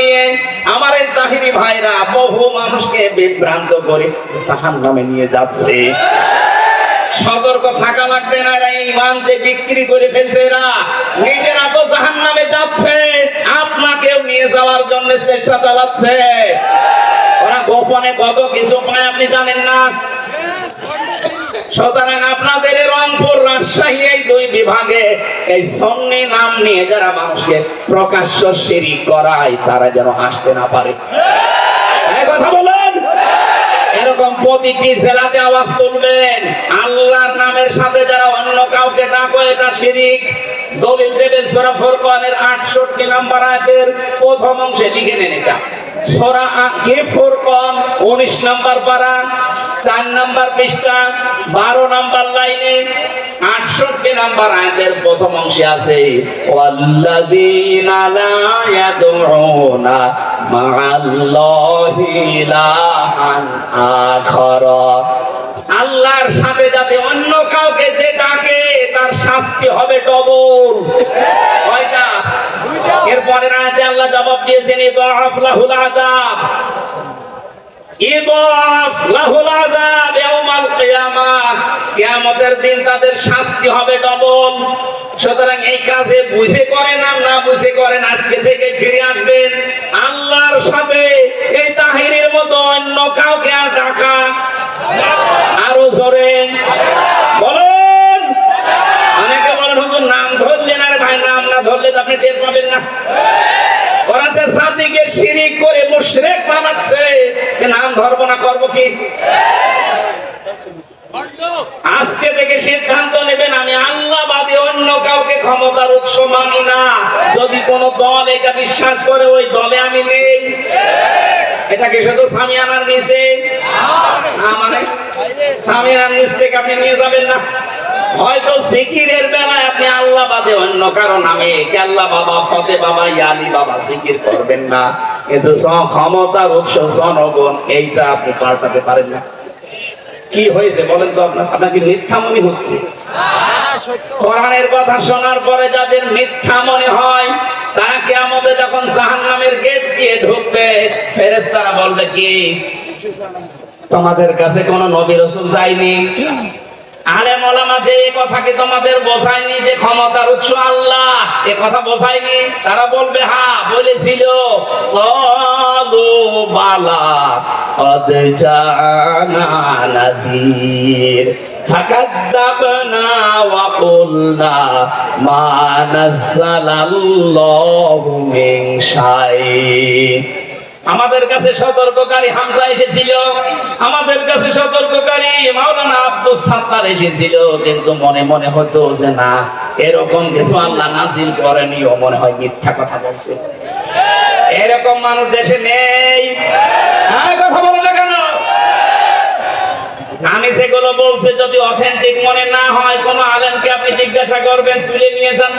নিয়ে আমার এই তাহিরি ভাইরা বহু মানুষকে বিভ্রান্ত করে জাহান নামে নিয়ে যাচ্ছে। সতর্ক থাকা লাগবে না এরা ইমান যে বিক্রি করে ফেলছে এরা। নিজেরা তো জাহান নামে যাচ্ছে, আপনাকেও নিয়ে যাওয়ার জন্য চেষ্টা চালাচ্ছে। ওরা গোপনে কত কিছু পায় আপনি জানেন না? সুতরাং এই সন্নি নাম নিয়ে যারা মানুষকে প্রকাশ্য শিরি করায়, তারা যেন আসতে না পারে। কথা বলেন? এরকম প্রতিটি জেলাতে আওয়াজ তুলবেন। আল্লাহর নামের সাথে যারা অন্য কাউকে ডাকো, এটা শিরিক। দলিল দেবেন সূরা ফুরকানের 68 নাম্বার আয়াতের প্রথম অংশে লিখে নেন এটা। সূরা কে ফুরকান 19 নাম্বার পারা 4 নাম্বার পৃষ্ঠা 12 নাম্বার লাইনে 68 নাম্বার আয়াতের প্রথম অংশে আছে আল্লাহর সাথে যাতে অন্য কাউকে যে ডাকে, তার শাস্তি হবে ডবল। আল্লাহ জবাব দিয়েছেন ইদাফ দিন তাদের শাস্তি হবে ডবল। সুতরাং এই কাজে বুঝে করেন আর না বুঝে করেন, আজকে থেকে ফিরে আসবেন। আল্লাহর সাথে এই তাহিরের মতো অন্য কাউকে আর ডাকা আরও জোরে বলেন অনেকে বলেন হুজুর নাম ধরলেন আর ভাই নাম না ধরলে তো আপনি টের পাবেন না ওরা যে জাতিকে শিরিক করে মুশরিক বানাচ্ছে নাম ধরবো না, করব কি? আজকে থেকে সিদ্ধান্ত নেবেন, আমি আল্লাহ বাদে অন্য কাউকে ক্ষমতার উৎস মানি না। যদি কোন দল এটা বিশ্বাস করে, ওই দলে আমি নেই। এটা কি শুধু সামিয়ানার নিচে? না মানে সামিয়ানার নিচ থেকে আপনি নিয়ে যাবেন না। হয়তো জিকিরের বেলায় আপনি আল্লাহ বাদে অন্য কারও নামে কেল্লা বাবা, ফতে বাবা, ইয়ালি বাবা জিকির করবেন না। কিন্তু ক্ষমতার উৎস জনগণ এইটা আপনি পাল্টাতে পারেন না। কি হয়েছে বলেন তো আপনার আপনাকে মিথ্যা মনে হচ্ছে? কোরআনের কথা শোনার পরে যাদের মিথ্যা মনে হয়, তারা কেমতে যখন জাহান্নামের গেট দিয়ে ঢুকবে, ফেরেশতারা বলবে কি, তোমাদের কাছে কোন নবী রাসূল যায়নি? আলে মলামা যে এই কথা কি তোমাদের বোঝায়নি যে ক্ষমতার উৎস আল্লাহ এ কথা বোঝায়নি তারা বলবে হ্যাঁ বলেছিল qalu বালা قد جاءنا نذير فكذبنا وقلنا ما نزل الله من شيء আমাদের কাছে সতর্ককারী হামজা এসেছিল। আমাদের কাছে সতর্ককারী মাওলানা আব্দুল সাত্তার এসেছিল। কিন্তু মনে মনে হতো যে না, এরকম কিছু আল্লাহ নাজিল করেনি ও মনে হয় মিথ্যা কথা বলছে। এরকম মানুষ দেশে নেই। হ্যাঁ কথা বলো না কেন? আমি সেগুলো বলছে যদি অথেন্টিক মনে না হয়, কোনো আলেমকে আপনি জিজ্ঞাসা করবেন, তুলে নিয়ে যান।